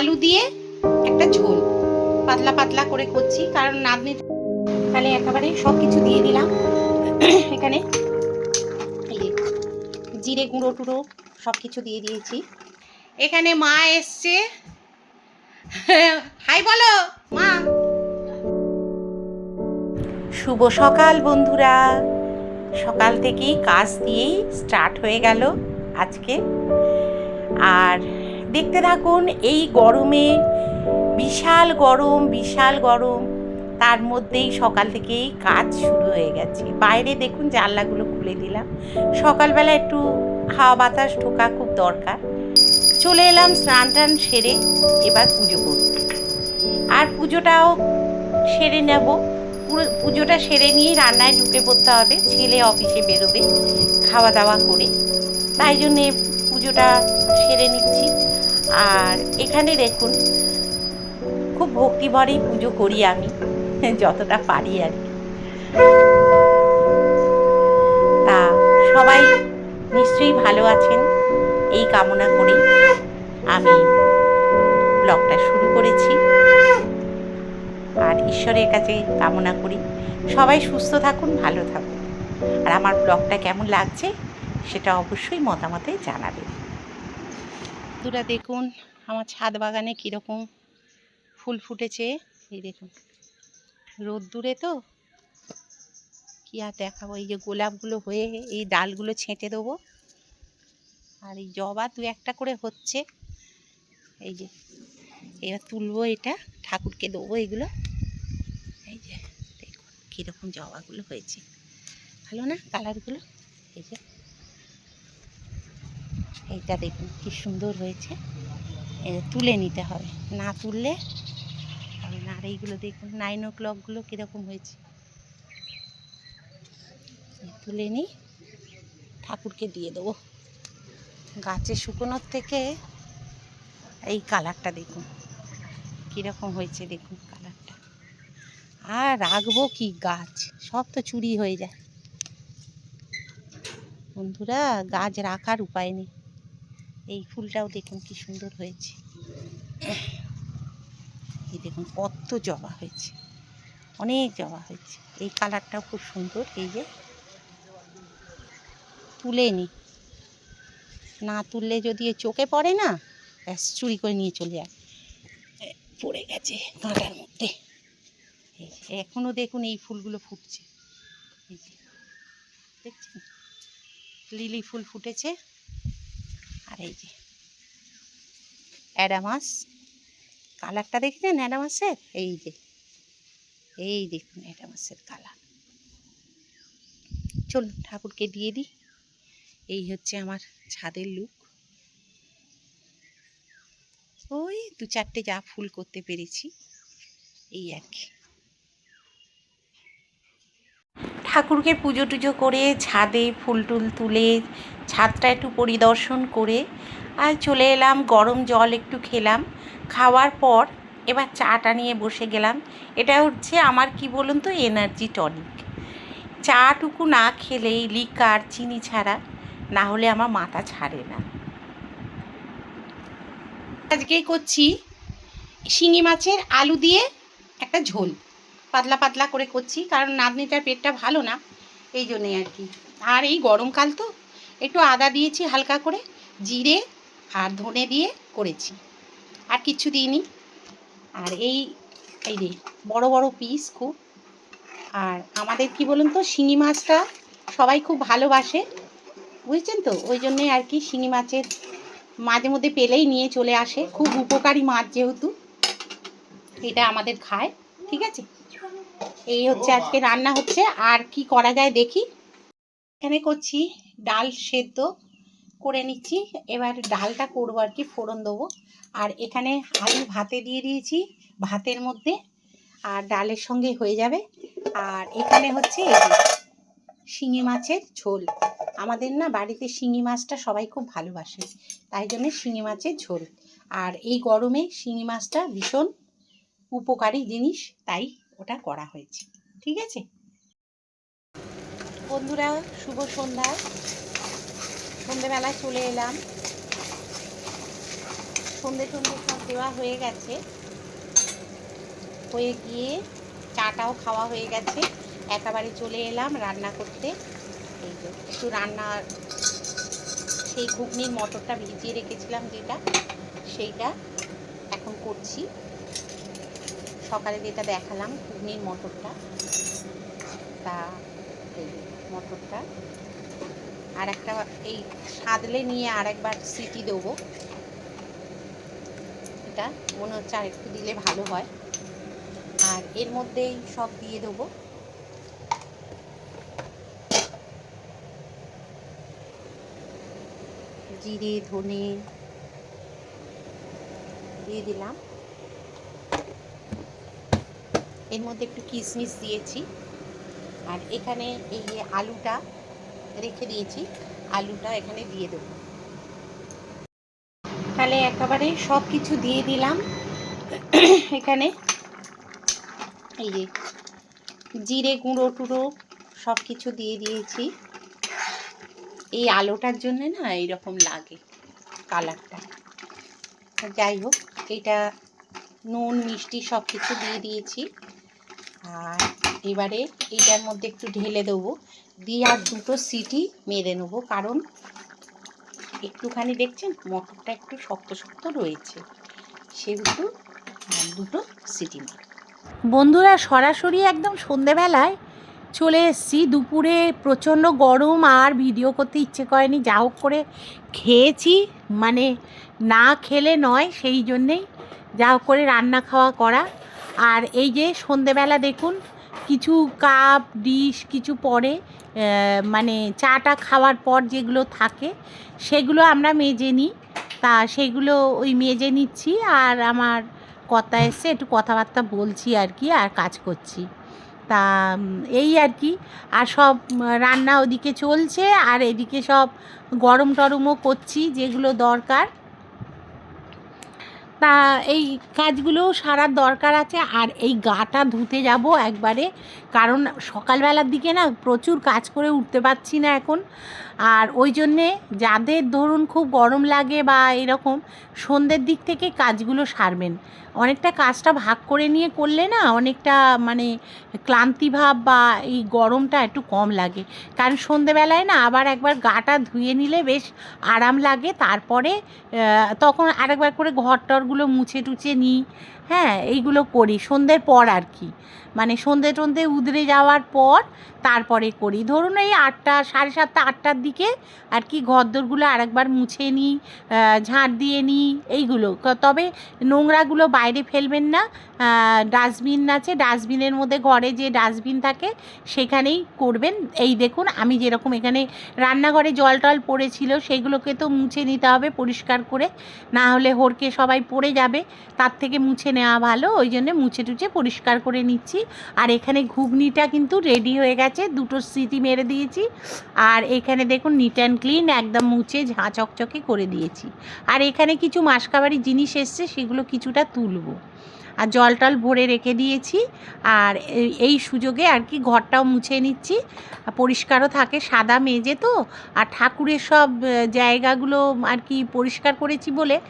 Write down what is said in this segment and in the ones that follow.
আলু দিয়ে একটা ঝোল। পাতলা পাতলা করে করছি, কারণ নাতনি তাহলে একেবারে সব কিছু দিয়ে দিলাম। এখানে জিরে গুঁড়ো টুড়ো সব কিছু দিয়ে দিয়েছি। এখানে মা এসছে। হাই বলো, মা। শুভ সকাল বন্ধুরা। সকাল থেকেই কাজ দিয়েই স্টার্ট হয়ে গেল আজকে। আর দেখতে থাকুন, এই গরমে, বিশাল গরম বিশাল গরম। তার মধ্যেই সকাল থেকেই কাজ শুরু হয়ে গেছে। বাইরে দেখুন জানলাগুলো খুলে দিলাম। সকালবেলা একটু হাওয়া বাতাস ঢোকা খুব দরকার। চলে এলাম স্নান টান সেরে এবার পুজো করতে। আর পুজোটাও সেরে নেব। পুজোটা সেরে নিয়েই রান্নায় ঢুকে পড়তে হবে। ছেলে অফিসে বেরোবে খাওয়া দাওয়া করে। তাই জন্যে পুজোটা সেরে নিচ্ছি। আর এখানে দেখুন, খুব ভক্তিভরেই পুজো করি আমি, যতটা পারি আর কি। তা সবাই নিশ্চয়ই ভালো আছেন, এই কামনা করে আমি ব্লগটা শুরু করেছি। আর ঈশ্বরের কাছে কামনা করি, সবাই সুস্থ থাকুন, ভালো থাকুন। আর আমার ব্লগটা কেমন লাগছে, সেটা অবশ্যই মতামতে জানাবেন। দুরা দেখুন, আমার ছাদ বাগানে কীরকম ফুল ফুটেছে। এই দেখুন, রোদ্দুরে তো কি আর দেখাবো? এই যে গোলাপগুলো হয়ে এই ডালগুলো ছেঁটে দেবো। আর এই জবা দু একটা করে হচ্ছে। এই যে, এবার তুলবো এটা, ঠাকুরকে দেবো এগুলো। এই যে, দেখুন কীরকম জবাগুলো হয়েছে। ভালো না কালারগুলো এই যে। এইটা দেখুন, কি সুন্দর হয়েছে। তুলে নিতে হবে। না তুললে হবে না। আর এইগুলো দেখুন নাইন ও ক্লকগুলো কীরকম হয়েছে। তুলে নিই। ঠাকুরকে দিয়ে দেবো। গাছে শুকোনোর থেকে এই কালারটা দেখুন। কীরকম হয়েছে দেখুন কালারটা আর রাখব কি গাছ? সব তো চুরি হয়ে যায়। বন্ধুরা, গাছ রাখার উপায় নেই। এই ফুলটাও দেখুন কি সুন্দর হয়েছে। এই দেখুন কত জবা হয়েছে। অনেক জবা হয়েছে। এই কালারটাও খুব সুন্দর। এই যে তুলে নি। না তুললে যদি চোখে পড়ে না ব্যাস চুরি করে নিয়ে চলে যায় পড়ে গেছে কাঁটার মধ্যে। এই যে, এখনও দেখুন এই ফুলগুলো ফুটছে। দেখছেন? লিলি ফুল ফুটেছে। আর এই যে, অ্যাডামাস, কালারটা দেখছেন অ্যাডামাসের? এই যে, এই দেখুন অ্যাডামাসের কালার। চলুন ঠাকুরকে দিয়ে দিই। এই হচ্ছে আমার ছাদের লুক। ওই দু চারটে যা ফুল করতে পেরেছি, এই আর কি। ঠাকুরকে পুজো টুজো করে ছাদে ফুল টুল তুলে ছাদটা একটু পরিদর্শন করে আর চলে এলাম, গরম জল একটু খেলাম। খাওয়ার পর এবার চাটা নিয়ে বসে গেলাম। এটা হচ্ছে আমার কি বলুন তো এনার্জি টনিক চাটুকু না খেলেই লিকার চিনি ছাড়া না হলে আমার মাথা ছাড়ে না। আজকে করছি শিঙি মাছের আলু দিয়ে একটা ঝোল। পাতলা পাতলা করে করছি, কারণ নাতনিটার পেটটা ভালো না, এই জন্যে আর কি। আর এই গরমকাল তো একটু আদা দিয়েছি হালকা করে, জিরে আর ধনে দিয়ে করেছি। আর কিচ্ছু দিইনি। আর এই এই রে বড় বড় পিস খুব। আর আমাদের কি বলুন তো, শিঙি মাছটা সবাই খুব ভালোবাসে। বুঝছেন তো? ওই জন্যে আর কি শিঙি মাছের মাঝে মধ্যে পেলেই নিয়ে চলে আসে। খুব উপকারী মাছ যেহেতু, এটা আমাদের খায়। ঠিক আছে? এই হচ্ছে আজকে রান্না হচ্ছে। আর কি করা যায় দেখি। এখানে করছি ডাল সেদ্ধ করে নিচ্ছি। এবার ডালটা করব আর কি, ফোড়ন দেবো। আর এখানে আলু ভাতে দিয়ে দিয়েছি, ভাতের মধ্যে। আর ডালের সঙ্গে হয়ে যাবে। আর এখানে হচ্ছে শিঙি মাছের ঝোল। আমাদের না বাড়িতে শিঙি মাছটা সবাই খুব ভালোবাসে, তাই জন্য শিঙি মাছের ঝোল। আর এই গরমে শিঙি মাছটা ভীষণ উপকারী জিনিস, তাই ওটা করা হয়েছে। ঠিক আছে? বন্ধুরা শুভ সন্ধ্যা। সন্ধেবেলায় চলে এলাম। সন্ধে টন্ধে সব দেওয়া হয়ে গেছে। হয়ে গিয়ে চাটাও খাওয়া হয়ে গেছে। একেবারে চলে এলাম রান্না করতে। এই যে একটু রান্নার সেই ঘুগনির মটরটা ভিজিয়ে রেখেছিলাম যেটা, সেইটা এখন করছি। সকালে যেটা দেখালাম, ঘুগনির মটরটা। তা, এই মটরটা। আর একটা এই সাদলে নিয়ে আর একবার সিটি দেবো। এটা মনে হচ্ছে আর একটু দিলে ভালো হয়। আর এর মধ্যেই সব দিয়ে দেবো। জিরে, ধনে দিয়ে দিলাম। এর মধ্যে একটু কিশমিশ দিয়েছি। আর এখানে এই আলুটা রেখে দিয়েছি, আলুটা এখানে দিয়ে দেবো। তাহলে একেবারে সব কিছু দিয়ে দিলাম। এখানে এই যে জিরে গুঁড়ো টুড়ো সব কিছু দিয়ে দিয়েছি। এই আলোটার জন্য না এইরকম লাগে কালারটা। যাই হোক, এটা নুন, মিষ্টি সব কিছু দিয়ে দিয়েছি। আর এবারে এটার মধ্যে একটু ঢেলে দেবো। দিয়ে আর দুটো সিটি মেরে নেব, কারণ একটুখানি দেখছেন মটরটা একটু শক্ত শক্ত রয়েছে। সেহেতু দুটো সিটি মার বন্ধুরা, সরাসরি একদম সন্ধেবেলায় চলে এসেছি। দুপুরে প্রচণ্ড গরম, আর ভিডিও করতে ইচ্ছে করেনি। যা হোক করে খেয়েছি মানে না খেলে নয়, সেই জন্যেই যা হোক করে রান্না খাওয়া করা। আর এই যে সন্ধেবেলা দেখুন কিছু কাপ, ডিশ, কিছু পরে মানে চাটা খাওয়ার পর যেগুলো থাকে, সেগুলো আমরা মেজে নিই। তা সেগুলো ওই মেজে নিচ্ছি আর আমার কথা এসছে, একটু কথাবার্তা বলছি আর কি আর কাজ করছি। তা এই আর কি। আর সব রান্না ওদিকে চলছে আর এদিকে সব গরম টরমও করছি যেগুলো দরকার। তা এই কাজগুলো সারার দরকার আছে আর এই গাটা ধুতে যাব একবারে। কারণ সকালবেলার দিকে না প্রচুর কাজ করে উঠতে পারছি না এখন। আর ওই জন্যে যাদের ধরুন খুব গরম লাগে বা এরকম, সন্ধ্যের দিক থেকে কাজগুলো সারবেন। অনেকটা কাজটা ভাগ করে নিয়ে করলে না অনেকটা মানে ক্লান্তিভাব বা এই গরমটা একটু কম লাগে। কারণ সন্ধেবেলায় না আবার একবার গাটা ধুয়ে নিলে বেশ আরাম লাগে। তারপরে তখন আরেকবার করে ঘর টরগুলো মুছে টুছে নিই। হ্যাঁ এইগুলো করি। সন্ধ্যের পর আর কি। মানে সন্ধ্যে টন্ধে উদরে যাওয়ার পর তারপরে করি। ধরুন এই আটটা, সাড়ে সাতটা, আটটার দিকে আর কি ঘরদোরগুলো আরেকবার মুছে নিই ঝাঁট দিয়ে নিই এইগুলো। তবে নোংরাগুলো বাইরে ফেলবেন না ডাস্টবিন আছে, ডাস্টবিনের মধ্যে ঘরে যে ডাস্টবিন থাকে সেখানেই করবেন। এই দেখুন, আমি যেরকম এখানে রান্নাঘরে জল টল পড়েছিল, সেগুলোকে তো মুছে নিতে হবে পরিষ্কার করে। না হলে হরকে সবাই পড়ে যাবে, তার থেকে মুছে নেওয়া ভালো, ওই জন্য মুছে টুছে পরিষ্কার করে নিচ্ছি। আর এখানে ঘুগনিটা কিন্তু রেডি হয়ে গেছে। দুটো স্মৃতি মেরে দিয়েছি। আর এখানে দেখুন নিট অ্যান্ড ক্লিন একদম মুছে ঝাঁ চকচকে করে দিয়েছি। আর এখানে কিছু মাসকাবারি জিনিস এসছে, সেগুলো কিছুটা তুলবো। আর জল টল ভরে রেখে দিয়েছি। আর এই- সুযোগে আর কি ঘরটাও মুছে নিচ্ছি। পরিষ্কারও থাকে, সাদা মেজে তো। আর ঠাকুরের সব জায়গাগুলো আর কি পরিষ্কার করেছি বলে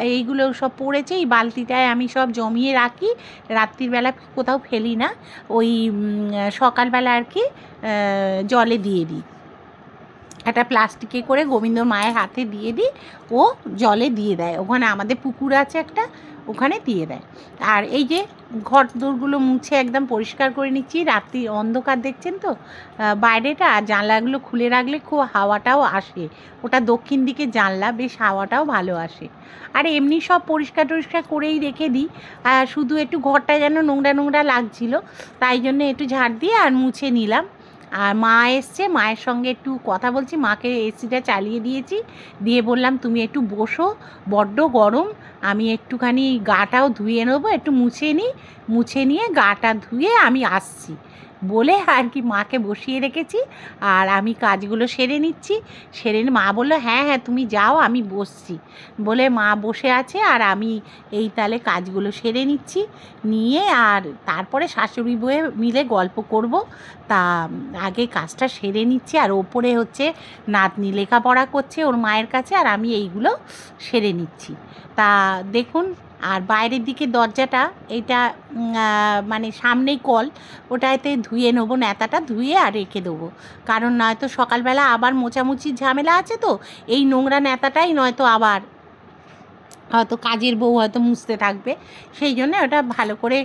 এইগুলো সব পড়েছে। এই বালতিটায় আমি সব জমিয়ে রাখি। রাত্রিবেলা কোথাও ফেলি না। ওই সকালবেলা আর কি জলে দিয়ে দিই। একটা প্লাস্টিকে করে গোবিন্দ মায়ের হাতে দিয়ে দিই, ও জলে দিয়ে দেয়। ওখানে আমাদের পুকুর আছে একটা, ওখানে দিয়ে দেয়। আর এই যে ঘর দোরগুলো মুছে একদম পরিষ্কার করে নিচ্ছি, রাত্রি অন্ধকার দেখছেন তো? বাইরেটা আর জানলাগুলো খুলে রাখলে খুব হাওয়াটাও আসে। ওটা দক্ষিণ দিকে জানলা, বেশ হাওয়াটাও ভালো আসে। আর এমনি সব পরিষ্কার টরিষ্কার করেই রেখে দিই। শুধু একটু ঘরটা যেন নোংরা নোংরা লাগছিল, তাই জন্য একটু ঝাড় দিয়ে আর মুছে নিলাম। আর মা এসছে, মায়ের সঙ্গে একটু কথা বলছি, মাকে এসিটা চালিয়ে দিয়েছি, দিয়ে বললাম, তুমি একটু বসো, বড্ড গরম, আমি একটুখানি গাটাও ধুয়ে নেব, একটু মুছে নিই মুছে নিয়ে গাটা ধুয়ে আমি আসছি। বলে আর কি মাকে বসিয়ে রেখেছি আর আমি কাজগুলো সেরে নিচ্ছি। সেরে মা বলল হ্যাঁ হ্যাঁ তুমি যাও, আমি বসছি। বলে মা বসে আছে আর আমি এই তালে কাজগুলো সেরে নিচ্ছি। নিয়ে আর তারপরে শাশুড়ি বয়ে মিলে গল্প করব। তা আগে কাজটা সেরে নিচ্ছি আর ওপরে হচ্ছে নাতনি লেখাপড়া করছে ওর মায়ের কাছে আর আমি এইগুলো সেরে নিচ্ছি। তা দেখুন আর বাইরের দিকে দরজাটা, এটা মানে সামনেই কল, ওটাতে ধুয়ে নেব, নেতাটা ধুয়ে আর রেখে দেবো। কারণ নয়তো সকালবেলা আবার মোচামুচির ঝামেলা আছে তো, এই নোংরা নেতাটাই নয়তো আবার হয়তো কাজের বউ হয়তো মুছতে থাকবে। সেই জন্য ওটা ভালো করে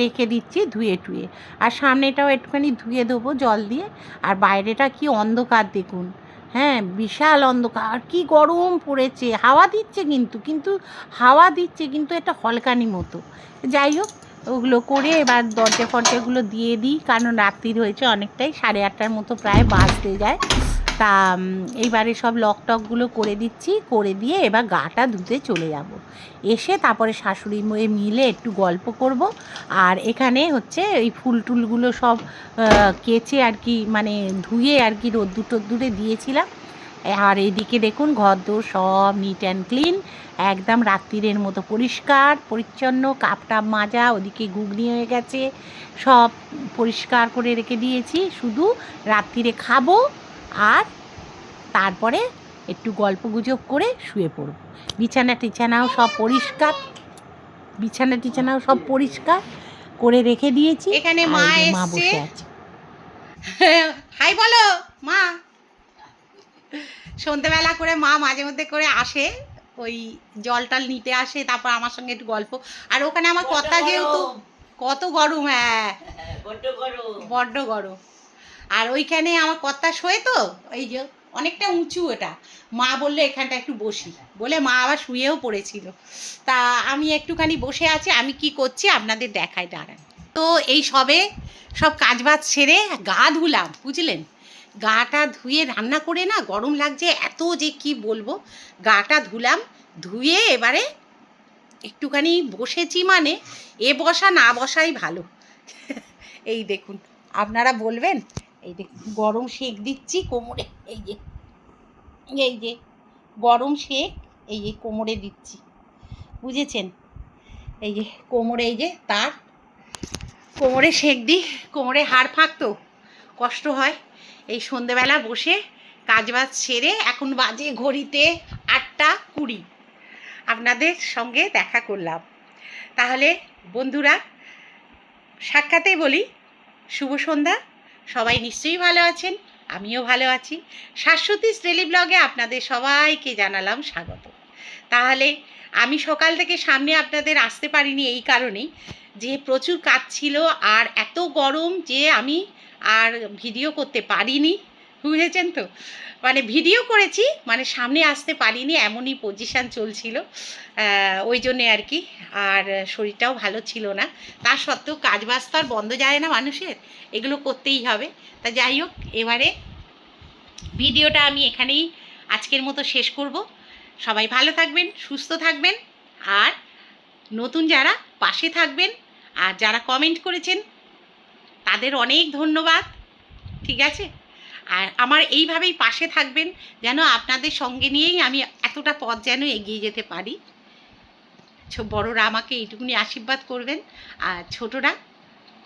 রেখে দিচ্ছি ধুয়ে টুয়ে। আর সামনেটাও একটুখানি ধুয়ে দেবো জল দিয়ে। আর বাইরেটা কি অন্ধকার দেখুন। হ্যাঁ বিশাল অন্ধকার। কি গরম পড়েছে। হাওয়া দিচ্ছে কিন্তু কিন্তু হাওয়া দিচ্ছে কিন্তু একটা হলকানি মতো। যাই হোক, ওগুলো করে এবার দরজা ফরজাগুলো দিয়ে দিই, কারণ রাত্রির হয়েছে অনেকটাই, সাড়ে আটটার মতো প্রায় বাজতে যায়। তা এইবারে সব লক টকগুলো করে দিচ্ছি, করে দিয়ে এবার গাটা ধুতে চলে যাব। এসে তারপরে শাশুড়ি মেয়ে মিলে একটু গল্প করব। আর এখানে হচ্ছে এই ফুল টুলগুলো সব কেচে আর কি মানে ধুয়ে আর কি রোদ্দুর টোদ্দুরে দিয়েছিলাম। আর এদিকে দেখুন ঘর দোর সব নিট অ্যান্ড ক্লিন একদম রাত্রিরের মতো পরিষ্কার, পরিচ্ছন্ন কাপ টাপ মাজা, ওদিকে ঘুগনি হয়ে গেছে। সব পরিষ্কার করে রেখে দিয়েছি। শুধু রাত্রিরে খাব আর তারপরে একটু গল্প গুজব করে শুয়ে পড়ব। বিছানা টিছানাও সব পরিষ্কার। বিছানা টিছানাও সব পরিষ্কার করে রেখে দিয়েছি। এখানে মা মা বসে আছে। হাই বলো মা। সন্ধেবেলা করে মা মাঝে মধ্যে করে আসে ওই জল টল নিতে আসে তারপর আমার সঙ্গে একটু গল্প। আর ওখানে আমার কথা যেহেতু কত গরম হ্যাঁ বড্ড গরম। বড্ড গরম। আর ওইখানে আমার কর্তা শোয়ে তো, এই যে অনেকটা উঁচু ওটা। মা বলল, এখানটা একটু বসি। বলে মা আবার শুয়েও পড়েছিল। তা আমি একটুখানি বসে আছি, আমি কি করছি আপনাদের দেখাই, দাঁড়ান। তো এই সবে সব কাজবাজ সেরে গা ধুলাম, বুঝলেন? গাটা ধুয়ে রান্না করে না গরম লাগছে, এত যে কি বলব? গাটা ধুলাম, ধুয়ে এবারে একটুখানি বসেছি মানে এ বসা না বসাই ভালো। এই দেখুন, আপনারা বলবেন? এই যে গরম শেক দিচ্ছি কোমরে, এই যে এই যে, গরম শেক, এই যে কোমরে দিচ্ছি। বুঝেছেন? এই যে কোমরে, এই যে তার, কোমরে শেক দিই, কোমরে হাড় ফাঁকতো কষ্ট হয়। এই সন্ধেবেলা বসে কাজবাজ সেরে এখন বাজে ঘড়িতে আটটা কুড়ি। আপনাদের সঙ্গে দেখা করলাম। তাহলে বন্ধুরা, সাক্ষাতেই বলি, শুভ সন্ধ্যা। সবাই নিশ্চয়ই ভালো আছেন, আমিও ভালো আছি। শাশ্বতী স্টেলি ব্লগে আপনাদের সবাইকে জানালাম স্বাগত। তাহলে আমি সকাল থেকে সামনে আপনাদের আসতে পারিনি এই কারণেই, যে প্রচুর কাজ ছিল আর এত গরম যে আমি আর ভিডিও করতে পারিনি, বুঝেছেন তো? মানে ভিডিও করেছি মানে সামনে আসতে পারিনি, এমনই পজিশান চলছিল। ওই জন্যে আর কি। আর শরীরটাও ভালো ছিল না। তা সত্ত্বেও কাজ বাজ তো আর বন্ধ যায় না মানুষের। এগুলো করতেই হবে। তা যাই হোক, এবারে ভিডিওটা আমি এখানেই আজকের মতো শেষ করব। সবাই ভালো থাকবেন, সুস্থ থাকবেন। আর নতুন যারা পাশে থাকবেন, আর যারা কমেন্ট করেছেন, তাদের অনেক ধন্যবাদ। ঠিক আছে? আর আমার এইভাবেই পাশে থাকবেন যেন আপনাদের সঙ্গে নিয়েই আমি এতটা পথ যেন এগিয়ে যেতে পারি। বড়রা আমাকে এইটুকুনি আশীর্বাদ করবেন আর ছোটরা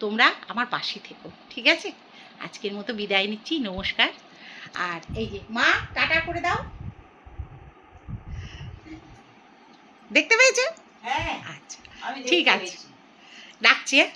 তোমরা আমার পাশে থেকো ঠিক আছে? আজকের মতো বিদায় নিচ্ছি নমস্কার। আর এই যে মা টাটা করে দাও। দেখতে পেয়েছ? হ্যাঁ আচ্ছা ঠিক আছে। রাখছি হ্যাঁ?